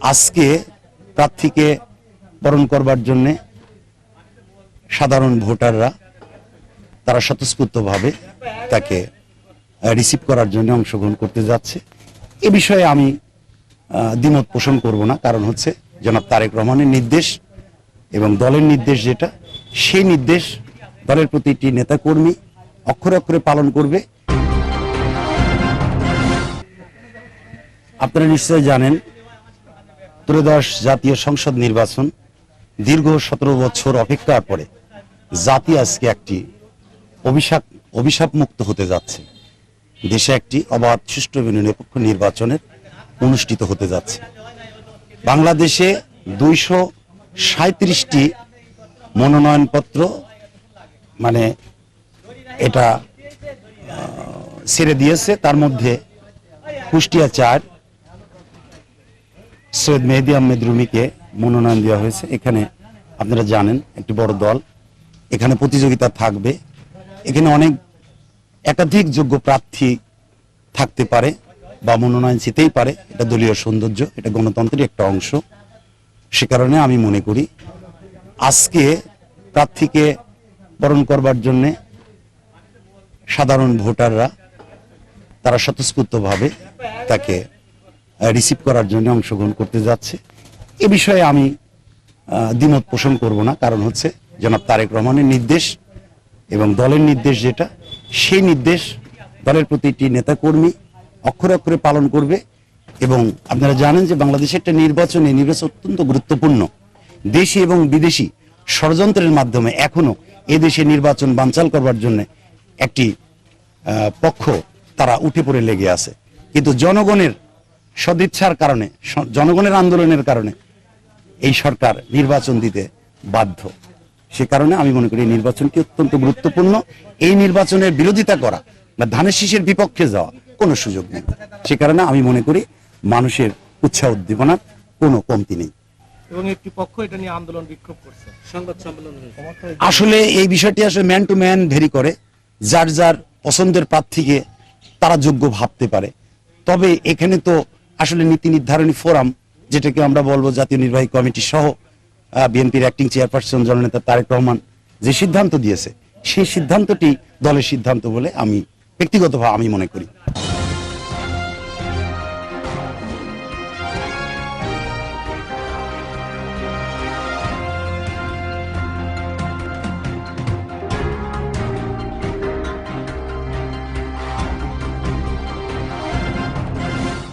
আজকে প্রার্থীকে বরণ করবার জন্যে সাধারণ ভোটাররা তারা স্বতঃস্ফূর্তভাবে তাকে রিসিভ করার জন্য অংশগ্রহণ করতে যাচ্ছে। এ বিষয়ে আমি দ্বিমত পোষণ করব না, কারণ হচ্ছে জনাব তারেক রহমানের নির্দেশ এবং দলের নির্দেশ যেটা, সেই নির্দেশ দলের প্রতিটি নেতাকর্মী অক্ষরে অক্ষরে পালন করবে। আপনারা নিশ্চয় জানেন ত্রয়োদশ জাতীয় সংসদ নির্বাচন দীর্ঘ সতেরো বছর অপেক্ষার পরে জাতি আজকে একটি অভিশাপ অভিশাপ মুক্ত হতে যাচ্ছে। দেশে একটি অবাধ, সুষ্ঠু এবং নিরপেক্ষ নির্বাচনের অনুষ্ঠিত হতে যাচ্ছে। বাংলাদেশে দুইশো সাঁত্রিশটি মনোনয়নপত্র মানে এটা ছেড়ে দিয়েছে। তার মধ্যে কুষ্টিয়া চার সৈয়দ মেহেদি আহমেদ রুমিকে মনোনয়ন দেওয়া হয়েছে। এখানে আপনারা জানেন, একটি বড় দল। এখানে প্রতিযোগিতা থাকবে। এখানে অনেক একাধিক যোগ্য প্রার্থী থাকতে পারে বা মনোনয়ন জিতেই পারে। এটা দলীয় সৌন্দর্য, এটা গণতন্ত্রের একটা অংশ। সে কারণে আমি মনে করি, আজকে প্রার্থীকে বরণ করবার জন্যে সাধারণ ভোটাররা তারা স্বতঃস্ফূর্তভাবে তাকে রিসিভ করার জন্য অংশগ্রহণ করতে যাচ্ছে। এ বিষয়ে আমি দ্বিমত পোষণ করব না। কারণ হচ্ছে, জনাব তারেক রহমানের নির্দেশ এবং দলের নির্দেশ যেটা, সেই নির্দেশ দলের প্রতিটি নেতাকর্মী অক্ষরে অক্ষরে পালন করবে এবং আপনারা জানেন যে বাংলাদেশের একটা নির্বাচনে নির্বাচন অত্যন্ত গুরুত্বপূর্ণ। দেশি এবং বিদেশি ষড়যন্ত্রের মাধ্যমে এখনও এদেশে নির্বাচন বানচাল করবার জন্য একটি পক্ষ তারা উঠে পড়ে লেগে আছে। কিন্তু জনগণের সদিচ্ছার কারণে জনগণের আন্দোলনের কারণে এই সরকার নির্বাচন দিতে বাধ্য। সে কারণে আমি মনে করি এই নির্বাচনটি অত্যন্ত গুরুত্বপূর্ণ। এই নির্বাচনের বিরোধিতা করা বা ধানের শীষের বিপক্ষে যাওয়া কোনো সুযোগ নেই। সে কারণে আমি মনে করি মানুষের উৎসাহ উদ্দীপনার কোনো কমতি নেই। এবং একটি পক্ষ এটা নিয়ে আন্দোলন বিক্ষোভ করছে। সংবাদ সম্মেলন আসলে এই বিষয়টি আসলে ম্যান টু ম্যান ভেরি করে। যার যার পছন্দের প্রার্থীকে তারা যোগ্য ভাবতে পারে। তবে এখানে তো আসলে নীতি নির্ধারণী ফোরাম, যেটাকে আমরা বলব জাতীয় নির্বাহী কমিটি সহ বিএনপির অ্যাক্টিং চেয়ারপারসন জননেতা তারেক রহমান যে সিদ্ধান্ত দিয়েছে, সেই সিদ্ধান্তটি দলের সিদ্ধান্ত বলে আমি, ব্যক্তিগতভাবে আমি মনে করি।